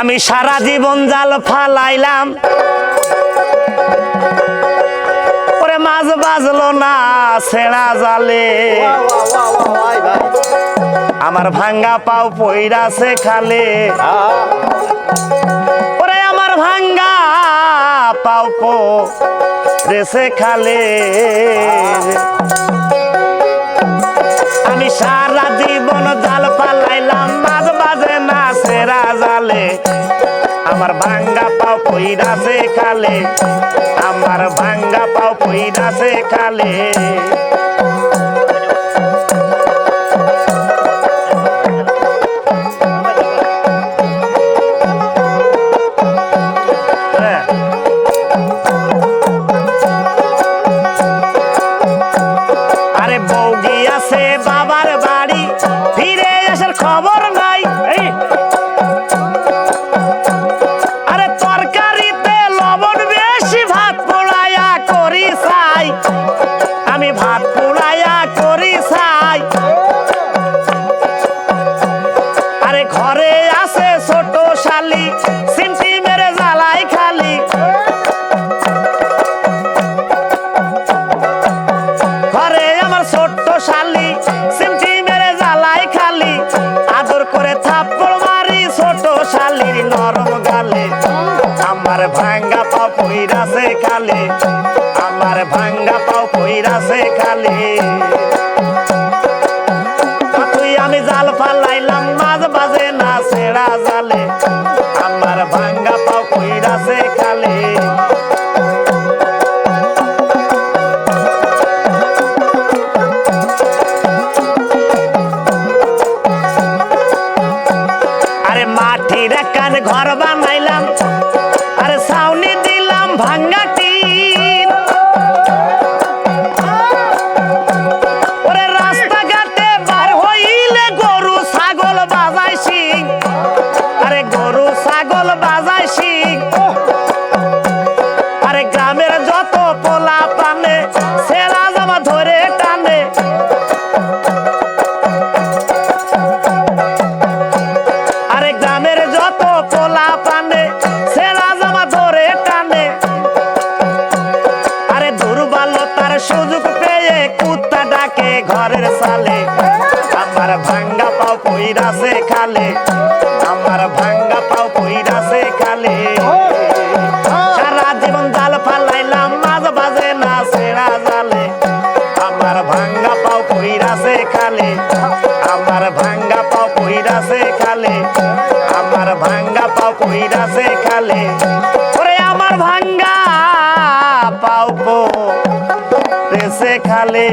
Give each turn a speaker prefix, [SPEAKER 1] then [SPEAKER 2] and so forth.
[SPEAKER 1] আমি সারা জীবন জাল ফালাইলাম। ওরে মাছ বাজলো না ছেঁড়া জালে। আমার ভাঙ্গা পাও পইরাছে খালে। ওরে আমার ভাঙ্গা পাও পো রেসে খালে। আমি সারা জীবন জাল পালাইলাম পইরাছে খালে আমার ভাঙ্গা পাও পইরাছে হ্যাঁ। আরে বউ গিয়াছে বাবার বাড়ি, ফিরে আসার খবর নাই খালে, আমার ভাঙ্গা পাও পইরাছে খালে। তুই আমি জাল ফালাইলাম, মাঝ বাজে না সেরা জালে। আমার ভাঙ্গা পাও কইরাছে খালে। ঘর বানাইলাম দুর্বলতার সুযোগ পেয়ে কুত্তা ডাকে ঘরের সালে। আমার ভাঙ্গা পাও পইরাছে খালে। ভাঙ্গা খালে আমার ভাঙ্গা পাও পইরাছে খালে আমার ভাঙ্গা পাও পইরাছে খালে ওরে আমার ভাঙ্গা পাও পো রেছে খালে